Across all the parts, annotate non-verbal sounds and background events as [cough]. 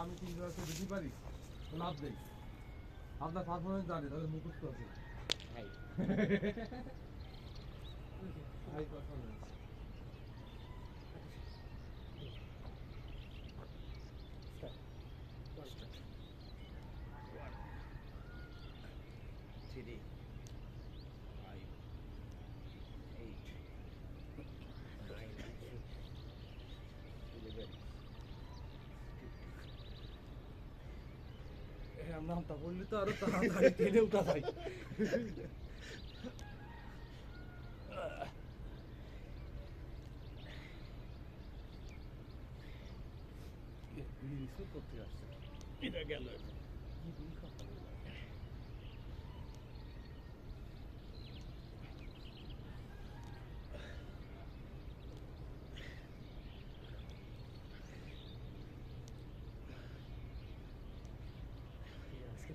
আমি তিনজন আছে দিতে পারি? লাভ নেই আপনার পারফরমেন্স জানে তাদের মুখস্থ আছে। হাই হাই পারফরমেন্স নামটা বললি তো আরো তাড়াতাড়ি টেনে উঠা যায় করতে আসছে এটা গেল আজকে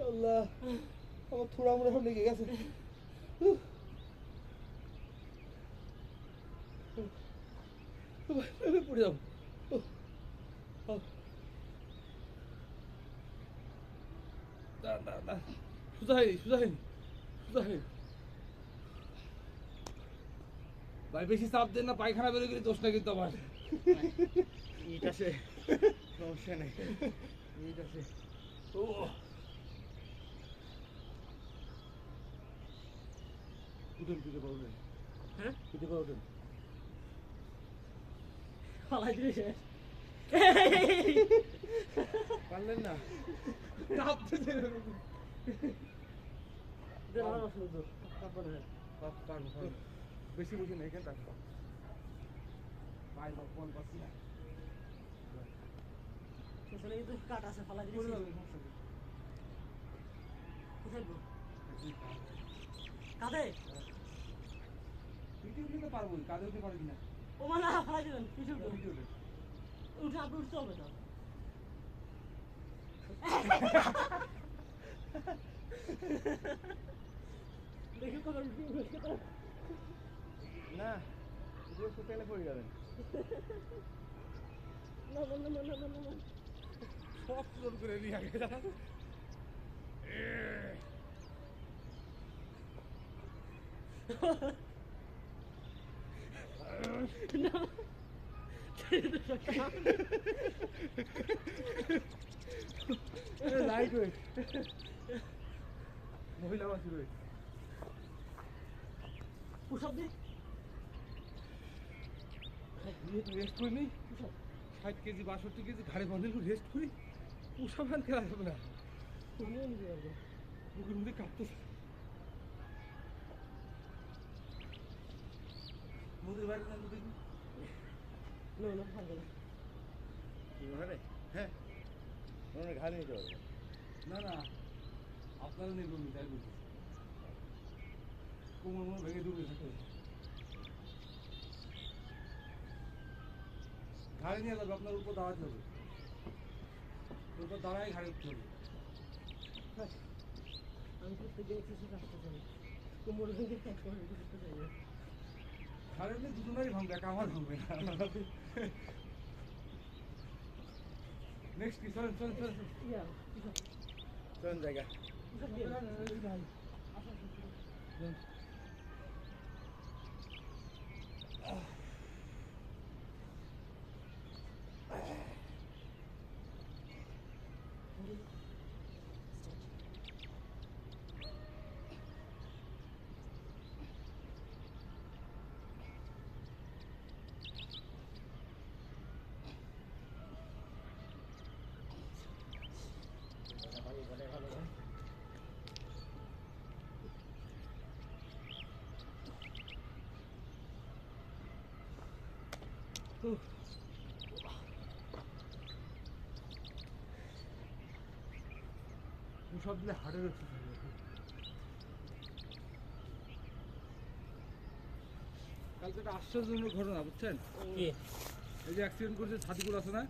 Allah. Ama turamura hole gelse. 왜 뿌리다? 어. 어. 나나 나. 수사해 수사해 수사해. ভাই বেশি চাপ দেন না পায়খানা বেরোয় গেলে দোষ না কিন্তু আমার। ইট আছে। সমস্যা নেই। ইট আছে। ও। উঠেন পিঠে পা উঠেন। হ্যাঁ? পিঠে পা উঠেন। ফালাই দিলে শেষ। পারলেন না? কাঁপতে তারপরে বেশি বুঝি না এখানে থাকব পায়ে বা কোন কাট আছে ফালাই দিলে কোথায় কাঁধে? পিঠে উঠলে তো পারব কাঁধে উঠতে পারবি না। ও মানে ফালাই দিলেন পিছু উঠে পিঠে উঠে। উঠে আপনি উঠতে হবে তো। [laughs] দেখি কবে উঠবে না পুরো শুকাইলে পড়ে যাবেন সব জোর করে নিয়ে আগে না। লাইট ওয়েট মহিলা বাসি ওয়েট পুষপ দি রেস্ট করি নি ষাট কেজি বাষট্টি কেজি ঘাড়ে বাঁধলে রেস্ট করি পুষা ফ্যান খেলা যাবে না বুকের মধ্যে কাঁপতেছে বাইরে না না কি হ্যাঁ ঘাড়ে না না আপনারা নেই কোমর ভেঙে ডুবে থাকে। ঘাড়ে নিয়ে যাবে আপনার উপর দাঁড়াতে হবে। উপর দাঁড়ায় ঘাড়ে উঠতে হবে। আমি চাই কোমর ভেঙে করতে চাই ঘাড়ে নিয়ে দুজনেরই ভাঙবে একা আমার ভাঙবে না। নেক্সট কি? চলেন চলেন চলেন। চলেন। জায়গা। সব দিলে হার্টের কালকে একটা আশ্চর্যজনক ঘটনা বুঝছেন? এই যে অ্যাক্সিডেন্ট করেছে ছাতিগুলো আছে না